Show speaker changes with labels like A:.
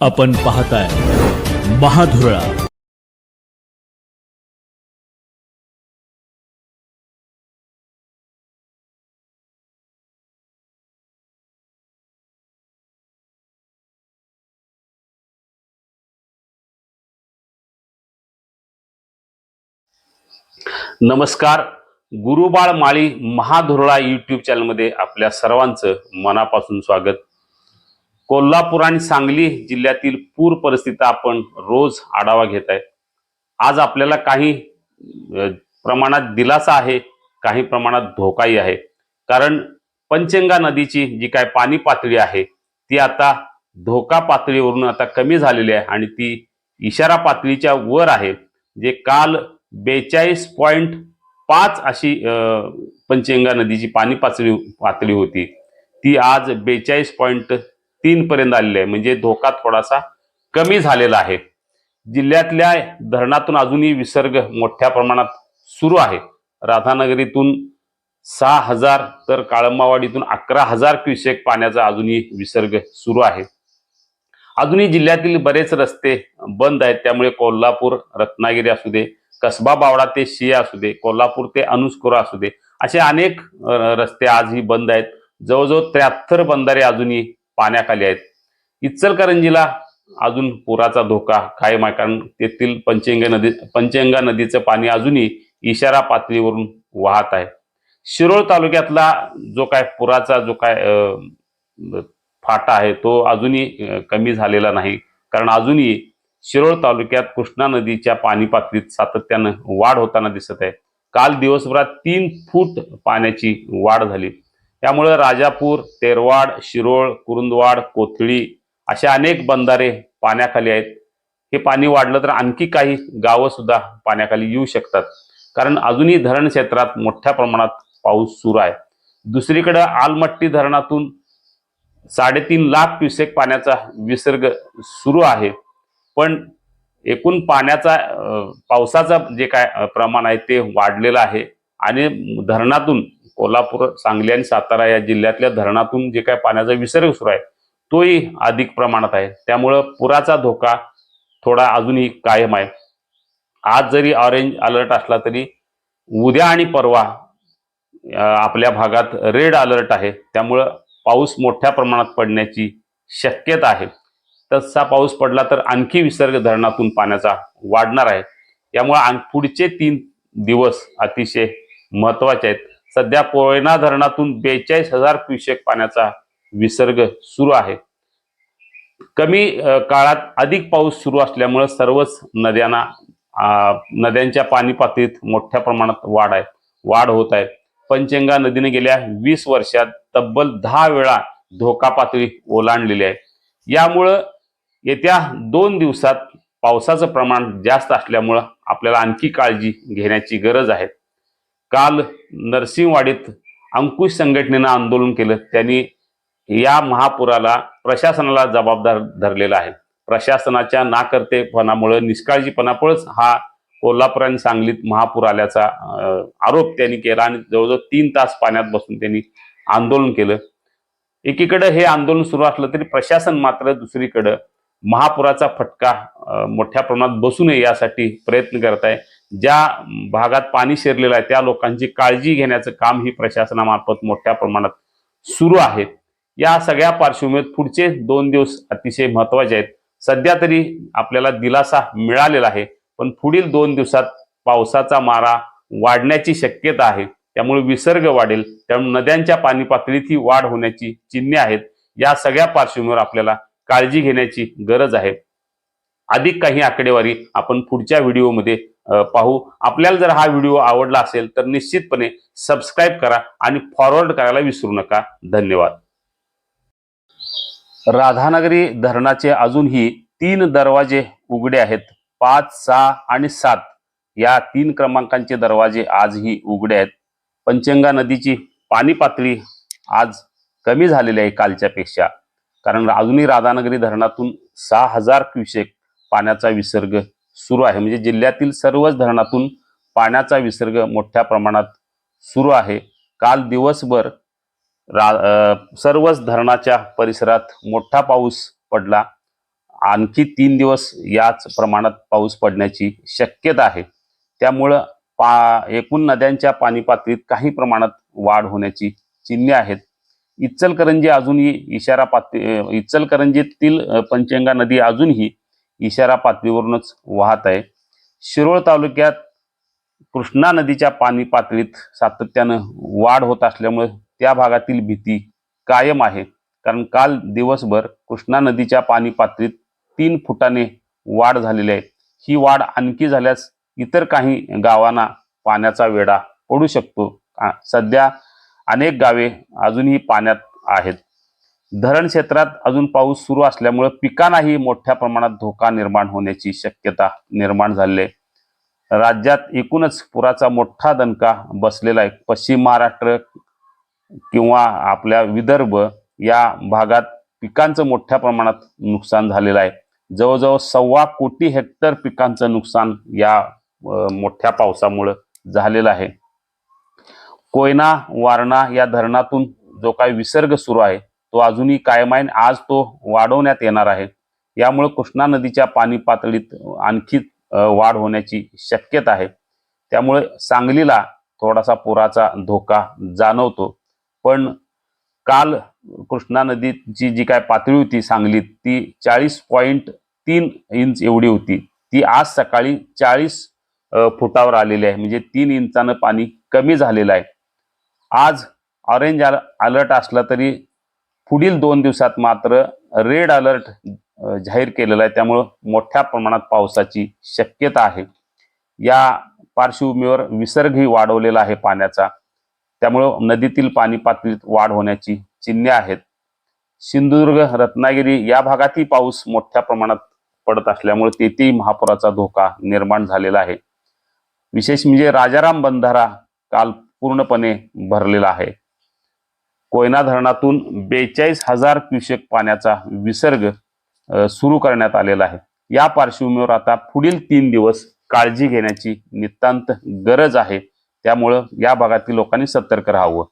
A: आपण पाहताय महाधुरळा.
B: नमस्कार. गुरुबाळ माळी महाधुरळा युट्यूब चॅनलमध्ये आपल्या सर्वांचं मनापासून स्वागत. कोल्हापूर आणि सांगली जिल्ह्यातील पूर परिस्थिती आपण रोज आढावा घेत आहे. आज आपल्याला काही प्रमाणात दिलासा आहे काही प्रमाणात धोकाही आहे. कारण पंचंगा नदीची जी काय पाणी पातळी आहे ती आता धोका पातळीवरून आता कमी झालेली आहे आणि ती इशारा पातळीच्या वर आहे. जे काल बेचाळीस पॉईंट पाच अशी अ, पंचगंगा नदीची पाणी पातळी पातळी होती ती आज बेचाळीस पॉईंट तीन पर्यंत आलेले आहे. म्हणजे धोका थोडासा कमी झालेला आहे. जिल्ह्यातल्या धरणातून अजूनही विसर्ग मोठ्या प्रमाणात सुरू आहे. राधानगरीतून सहा हजार तर काळंबावाडीतून अकरा हजार क्युसेक पाण्याचा अजूनही विसर्ग सुरू आहे. अजूनही जिल्ह्यातील बरेच रस्ते बंद आहेत. त्यामुळे कोल्हापूर रत्नागिरी असू दे कसबा बावडा ते शिया असू दे कोल्हापूर ते अनुस्कुरा असू दे असे अनेक रस्ते आजही बंद आहेत. जवळजवळ त्र्याहत्तर बंधारे अजूनही पाण्याखाली आहेत. इचलकरंजीला अजून पुराचा धोका कायम आहे कारण तेथील पंचगंगा नदी पंचगंगा नदीचं पाणी अजूनही इशारा पातळीवरून वाहत आहे. शिरोळ तालुक्यातला जो काय पुराचा जो काय फाटा आहे तो अजूनही कमी झालेला नाही. कारण अजूनही शिरोळ तालुक्यात कृष्णा नदीच्या पाणी पातळीत सातत्यानं वाढ होताना दिसत आहे. काल दिवसभरात तीन फूट पाण्याची वाढ झाली. त्यामुळे राजापूर तेरवाड शिरोळ कुरुंदवाड कोथळी असे अनेक बंधारे पाण्याखाली आहेत. हे पाणी वाढलं तर आणखी काही गावं सुद्धा पाण्याखाली येऊ शकतात. कारण अजूनही धरण क्षेत्रात मोठ्या प्रमाणात पाऊस सुरू आहे. दुसरीकडं आलमट्टी धरणातून साडेतीन लाख क्युसेक पाण्याचा विसर्ग सुरू आहे. पण एकूण पाण्याचा पावसाचा जे काय प्रमाण आहे ते वाढलेलं आहे. आणि धरणातून कोल्हापूर सांगली आणि सातारा या जिल्ह्यातल्या धरणातून जे काय पाण्याचा विसर्ग सुरू आहे तोही अधिक प्रमाणात आहे. त्यामुळं पुराचा धोका थोडा अजूनही कायम आहे. आज जरी ऑरेंज अलर्ट असला तरी उद्या आणि परवा आपल्या भागात रेड अलर्ट आहे. त्यामुळं पाऊस मोठ्या प्रमाणात पडण्याची शक्यता आहे. तसा पाऊस पडला तर आणखी विसर्ग धरणातून पाण्याचा वाढणार आहे. त्यामुळे आण- पुढचे तीन दिवस अतिशय महत्त्वाचे आहेत. सध्या कोयना धरणातून बेचाळीस हजार क्युसेक पाण्याचा विसर्ग सुरू आहे. कमी काळात अधिक पाऊस सुरू असल्यामुळे सर्वच नद्यांना नद्यांच्या पाणी पातळीत मोठ्या प्रमाणात वाढ आहे वाढ होत आहे. पंचंगा नदीने गेल्या वीस वर्षात तब्बल दहा वेळा धोका पातळी ओलांडलेली आहे. यामुळं येत्या दोन दिवसात पावसाचं प्रमाण जास्त असल्यामुळं आपल्याला आणखी काळजी घेण्याची गरज आहे. काल नरसिंहवाडीत अंकुश संघटनेनं आंदोलन केलं. त्यांनी या महापुराला प्रशासनाला जबाबदार धरलेला आहे. प्रशासनाच्या नाकर्तेपणामुळे निष्काळजीपणामुळेच हा कोल्हापूर आणि सांगलीत महापूर आल्याचा आरोप त्यांनी केला आणि जवळजवळ तीन तास पाण्यात बसून त्यांनी आंदोलन केलं. एकीकडे हे आंदोलन सुरू असलं तरी प्रशासन मात्र दुसरीकडं महापुराचा फटका मोठ्या प्रमाणात बसू नये यासाठी प्रयत्न करत आहे. ज्या भागात पाणी शिरलेलं आहे त्या लोकांची काळजी घेण्याचं काम ही प्रशासनामार्फत मोठ्या प्रमाणात सुरू आहे. या सगळ्या पार्श्वभूमीत पुढचे दोन दिवस अतिशय महत्त्वाचे आहेत. सध्या तरी आपल्याला दिलासा मिळालेला आहे पण पुढील दोन दिवसात पावसाचा मारा वाढण्याची शक्यता आहे. त्यामुळे विसर्ग वाढेल त्यामुळे नद्यांच्या पाणी पातळीतही वाढ होण्याची चिन्हे आहेत. या सगळ्या पार्श्वभूमीवर आपल्याला काळजी घेण्याची गरज आहे. अधिक काही आकडेवारी आपण पुढच्या व्हिडिओमध्ये पाहू. आपल्याला जर हा व्हिडिओ आवडला असेल तर निश्चितपणे सबस्क्राईब करा आणि फॉरवर्ड करायला विसरू नका. धन्यवाद. राधानगरी धरणाचे अजूनही तीन दरवाजे उघडे आहेत. पाच सहा आणि सात या तीन क्रमांकांचे दरवाजे आजही उघडे आहेत. पंचंगा नदीची पाणी पातळी आज कमी झालेली आहे कालच्या पेक्षा कारण अजूनही राधानगरी धरणातून सहा हजार क्युसेक पाण्याचा विसर्ग सुरू आहे. म्हणजे जिल्ह्यातील सर्वच धरणातून पाण्याचा विसर्ग मोठ्या प्रमाणात सुरू आहे. काल दिवसभर रा सर्वच धरणाच्या परिसरात मोठा पाऊस पडला. आणखी तीन दिवस याच प्रमाणात पाऊस पडण्याची शक्यता आहे. त्यामुळं पा एकूण नद्यांच्या पाणी पातळीत काही प्रमाणात वाढ होण्याची चिन्हे आहेत. इचलकरंजी अजूनही इशारा पातळी इचलकरंजीतील पंचगंगा नदी अजूनही इशारा पातळीवरूनच वाहत आहे. शिरोळ तालुक्यात कृष्णा नदीच्या पाणी पातळीत सातत्यानं वाढ होत असल्यामुळे त्या भागातील भीती कायम आहे. कारण काल दिवसभर कृष्णा नदीच्या पाणी पातळीत तीन फुटाने वाढ झालेली आहे. ही वाढ आणखी झाल्यास इतर काही गावांना पाण्याचा वेढा पडू शकतो. सध्या अनेक गावे अजूनही पाण्यात आहेत. धरण क्षेत्रात अजून पाऊस सुरू असल्यामुळे पिकांनाही मोठ्या प्रमाणात धोका निर्माण होण्याची शक्यता निर्माण झाली आहे. राज्यात एकूणच पुराचा मोठा दणका बसलेला आहे. पश्चिम महाराष्ट्र किंवा आपल्या विदर्भ या भागात पिकांचं मोठ्या प्रमाणात नुकसान झालेलं आहे. जवळजवळ सव्वा कोटी हेक्टर पिकांचं नुकसान या मोठ्या पावसामुळं झालेलं आहे. कोयना वारणा या धरणातून जो काही विसर्ग सुरू आहे तो अजूनही कायम आहे आज तो वाढवण्यात येणार आहे. यामुळे कृष्णा नदीच्या पाणी पातळीत आणखी वाढ होण्याची शक्यता आहे. त्यामुळे सांगलीला थोडासा पुराचा धोका जाणवतो. पण काल कृष्णा नदीची जी काय पातळी होती सांगलीत ती चाळीस पॉईंट तीन इंच एवढी होती. ती आज सकाळी चाळीस फुटावर आलेली आहे. म्हणजे तीन इंचानं पाणी कमी झालेलं आहे. आज ऑरेंज अलर्ट असला तरी पुढील दोन दिवसात मात्र रेड अलर्ट जाहीर केलेला आहे. त्यामुळं मोठ्या प्रमाणात पावसाची शक्यता आहे. या पार्श्वभूमीवर विसर्गही वाढवलेला आहे पाण्याचा. त्यामुळं नदीतील पाणी पातळीत वाढ होण्याची चिन्हे आहेत. सिंधुदुर्ग रत्नागिरी या भागातही पाऊस मोठ्या प्रमाणात पडत असल्यामुळे तेथेही महापुराचा धोका निर्माण झालेला आहे. विशेष म्हणजे राजाराम बंधारा काल पूर्णपणे भरलेला आहे. कोयना धरणातून बेचाळीस हजार क्युसेक पाण्याचा विसर्ग सुरू करण्यात आलेला आहे. या पार्श्वभूमीवर आता पुढील तीन दिवस काळजी घेण्याची नितांत गरज आहे. त्यामुळं या भागातील लोकांनी सतर्क राहावं.